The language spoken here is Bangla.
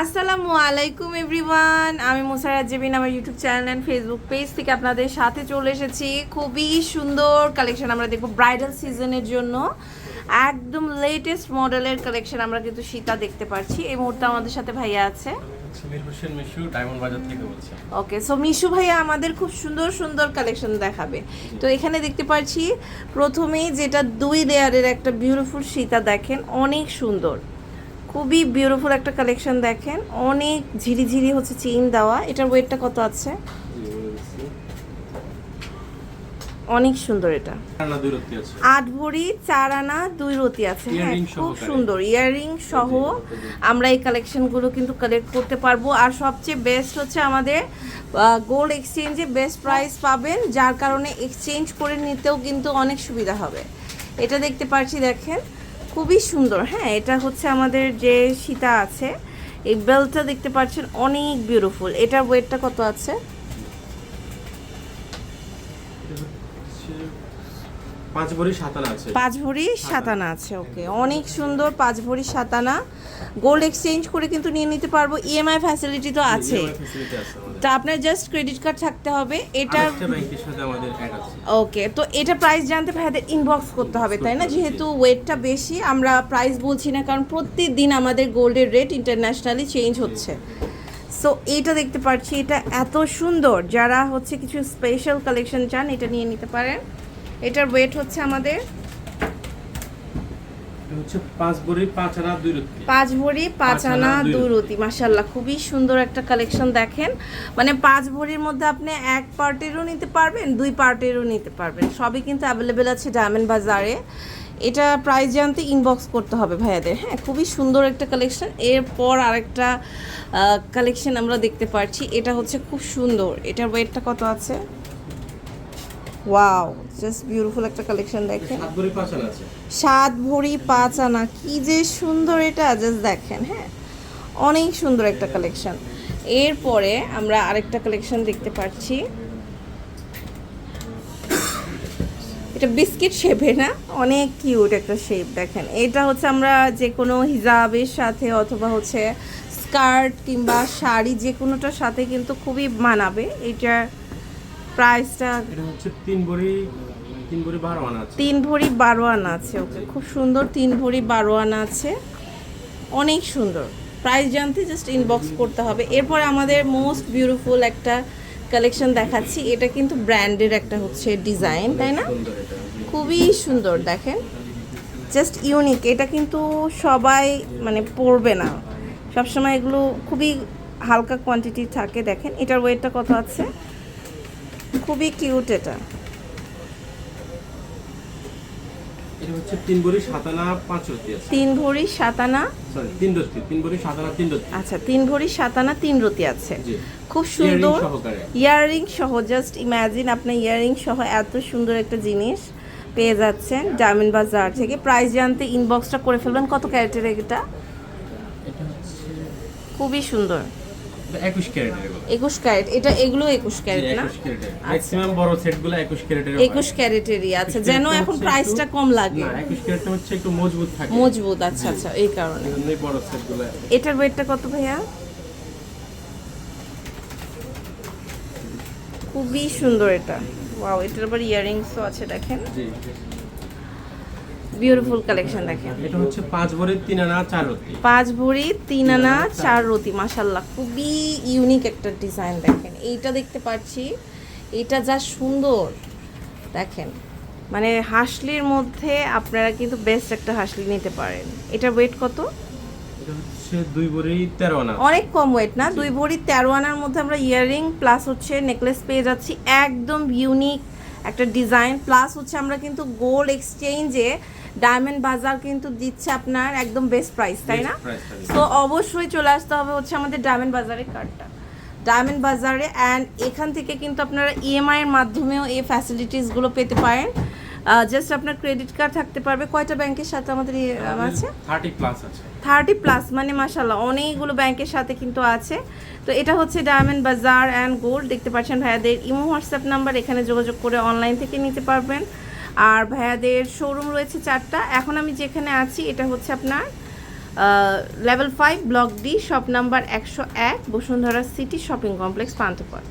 আসসালামু আলাইকুম এভরিওয়ান। আমি মুসারাত জেবিন আমার YouTube channel and Facebook page থেকে আপনাদের সাথে চলে এসেছি। খুবই সুন্দর কালেকশন আমরা দেখব ব্রাইডাল সিজনের জন্য। একদম লেটেস্ট মডেলের কালেকশন আমরা কিন্তু সীতা দেখতে পাচ্ছি এই মুহূর্তে আমাদের সাথে ভাইয়া আছে। বলছি। ওকে সো মিশু ভাইয়া আমাদের খুব সুন্দর সুন্দর কালেকশন দেখাবে। তো এখানে দেখতে পাচ্ছি প্রথমেই যেটা দুই লেয়ারের একটা বিউটিফুল সীতা দেখেন অনেক সুন্দর। খুবই বিউটিফুল একটা কালেকশন দেখেন। অনেক ঝিরিঝিরি হচ্ছে চেইন দেওয়া। এটার ওয়েটটা কত আছে? অনেক সুন্দর এটা। আট ভরি চার আনা দুই রতি আছে। হ্যাঁ খুব সুন্দর। ইয়াররিং সহ আমরা এই কালেকশনগুলো কিন্তু কালেক্ট করতে পারব। আর সবচেয়ে বেস্ট হচ্ছে আমাদের গোল্ড এক্সচেঞ্জে বেস্ট প্রাইস পাবেন যার কারণে এক্সচেঞ্জ করে নিতেও কিন্তু অনেক সুবিধা হবে। এটা দেখতে পাচ্ছি দেখেন। খুবই সুন্দর। হ্যাঁ এটা হচ্ছে আমাদের যে সীতা আছে, এই বেলটা দেখতে পাচ্ছেন অনেক বিউটিফুল এটার ওয়েটটা কত আছে? পাঁচ ভরি সাতানা আছে। পাঁচ ভরি সাতানা আছে ওকে অনেক সুন্দর পাঁচ ভরি সাতানা। গোল্ড এক্সচেঞ্জ করে কিন্তু নিয়ে নিতে পারব। ইএমআই ফ্যাসিলিটি তো আছে। আমাদের। তা আপনার জাস্ট ক্রেডিট কার্ড থাকতে হবে। আছে। ওকে তো এটা প্রাইস জানতে ভাইদের ইনবক্স করতে হবে তাই না? যেহেতু ওয়েটটা বেশি আমরা প্রাইস বলছি না কারণ প্রত্যেকদিন আমাদের গোল্ডের রেট ইন্টারন্যাশনালি চেঞ্জ হচ্ছে। সো এইটা দেখতে পাচ্ছি এটা এত সুন্দর। যারা হচ্ছে কিছু স্পেশাল কালেকশন চান এটা নিয়ে নিতে পারেন। এটার ওয়েট হচ্ছে আমাদের পাঁচ ভরি পাঁচ আনা দুই রত্তি পাঁচ ভরি পাঁচ পাঁচ আনা আনা, দুই দুই রতি মাসাল্লাহ খুবই সুন্দর একটা কালেকশন দেখেন। মানে পাঁচ ভরির মধ্যে আপনি এক পার্টেরও নিতে পারবেন দুই পার্টেরও নিতে পারবেন। সবই কিন্তু অ্যাভেলেবেল আছে ডায়মন্ড বাজারে এটা প্রাইস জানতে ইনবক্স করতে হবে ভাইয়াদের। হ্যাঁ খুবই সুন্দর একটা কালেকশন এরপর আরেকটা কালেকশন আমরা দেখতে পাচ্ছি এটা হচ্ছে খুব সুন্দর। এটার ওয়েটটা কত আছে? ওয়াও জাস্ট বিউটিফুল একটা কালেকশন দেখেন। সাত ভরি পাঁচ আনা কি যে সুন্দর এটা জাস্ট দেখেন হ্যাঁ। অনেক সুন্দর একটা কালেকশন এরপরে আমরা আরেকটা কালেকশন দেখতে পাচ্ছি। এটা বিস্কিট শেপের না? অনেক কিউট একটা শেপ দেখেন। এটা হচ্ছে আমরা যে কোনো হিজাবের সাথে অথবা হচ্ছে স্কার্ট কিংবা শাড়ি যে কোনোটার সাথে কিন্তু খুবই মানাবে। এটার প্রাইসটা এটা হচ্ছে তিন ভরি তিন ভরি বারো আনা আছে। তিন ভরি বারো আনা আছে ওকে। খুব সুন্দর তিন ভরি বারো আনা আছে। অনেক সুন্দর। প্রাইস জানতে জাস্ট ইনবক্স করতে হবে। এরপর আমাদের মোস্ট বিউটিফুল একটা কালেকশন দেখাচ্ছি। এটা কিন্তু ব্র্যান্ডের একটা হচ্ছে ডিজাইন তাই না? খুবই সুন্দর দেখেন। জাস্ট ইউনিক এটা কিন্তু সবাই মানে পরবে না। সবসময় এগুলো খুবই হালকা কোয়ান্টিটি থাকে দেখেন। এটার ওয়েটটা কত আছে? খুবই কিউট এটা। তিন ভরি সাতানা পাঁচ রত্তি তিন ভরি সাতানা তিন রত্তি তিন ভরি সাতানা তিন রত্তি আচ্ছা তিন ভরি সাতানা তিন রতি আছে। খুব সুন্দর। ইয়াররিং সহ জাস্ট ইমাজিন আপনি ইয়াররিং সহ এত সুন্দর একটা জিনিস পেয়ে যাচ্ছেন ডায়মন্ড বাজার থেকে। প্রাইস জানতে ইনবক্সটা করে ফেলবেন। কত ক্যারেটের এটা? এটা খুবই সুন্দর। একুশ ক্যারেটের এগুলো। ক্যারেট এটা এগুলো একুশ ক্যারেট না? একুশ ক্যারেটের। ম্যাক্সিমাম বড় সেটগুলো একুশ ক্যারেটের একুশ ক্যারেটেরই আছে যেন এখন প্রাইসটা কম লাগে। না ক্যারেটটা হচ্ছে একটু মজবুত থাকে। মজবুত আচ্ছা আচ্ছা এই কারণে। বড় সেটগুলো। এটার ওয়েটটা কত ভাইয়া? খুবই সুন্দর এটা। ওয়াও এটার আবার ইয়াররিংসও আছে দেখেন। জি। বিউটিফুল কালেকশন দেখেন। এটা হচ্ছে পাঁচ ভরি তিন আনা চার রত্তি পাঁচ ভরি তিন আনা চার রতি মাসাল্লাহ খুবই ইউনিক একটা ডিজাইন দেখেন। এইটা দেখতে পাচ্ছি। এটা যা সুন্দর। দেখেন। মানে হাসলির মধ্যে আপনারা কিন্তু বেস্ট একটা হাসলি নিতে পারেন। এটার ওয়েট কত? এটা অনেক কম ওয়েট না? দুই ভরি তেরো আনার মধ্যে আমরা ইয়াররিং প্লাস হচ্ছে নেকলেস পেয়ে যাচ্ছি। একদম ইউনিক একটা ডিজাইন প্লাস হচ্ছে আমরা কিন্তু গোল্ড এক্সচেঞ্জে ডায়মন্ড বাজার কিন্তু দিচ্ছে আপনার একদম বেস্ট প্রাইস তাই না? তো অবশ্যই চলে আসতে হবে হচ্ছে আমাদের ডায়মন্ড বাজারের কার্ডটা ডায়মন্ড বাজারে অ্যান্ড এখান থেকে কিন্তু আপনারা ইএমআই এর মাধ্যমেও এই ফ্যাসিলিটিসগুলো পেতে পারেন। জাস্ট আপনার ক্রেডিট কার্ড থাকতে পারবে। কয়টা ব্যাংকের সাথে আমাদের আছে? থার্টি প্লাস আছে। থার্টি প্লাস মানে মাসাল্লাহ অনেকগুলো ব্যাংকের সাথে কিন্তু আছে। তো এটা হচ্ছে ডায়মন্ড বাজার অ্যান্ড গোল্ড দেখতে পাচ্ছেন ভাইয়াদের ইমো হোয়াটসঅ্যাপ নাম্বার এখানে যোগাযোগ করে অনলাইন থেকে নিতে পারবেন। আর ভাইয়াদের শোরুম রয়েছে চারটা। এখন আমি যেখানে আছি, এটা হচ্ছে আপনার level five block D shop number একশো এক, Bashundhara city shopping complex Panthapath.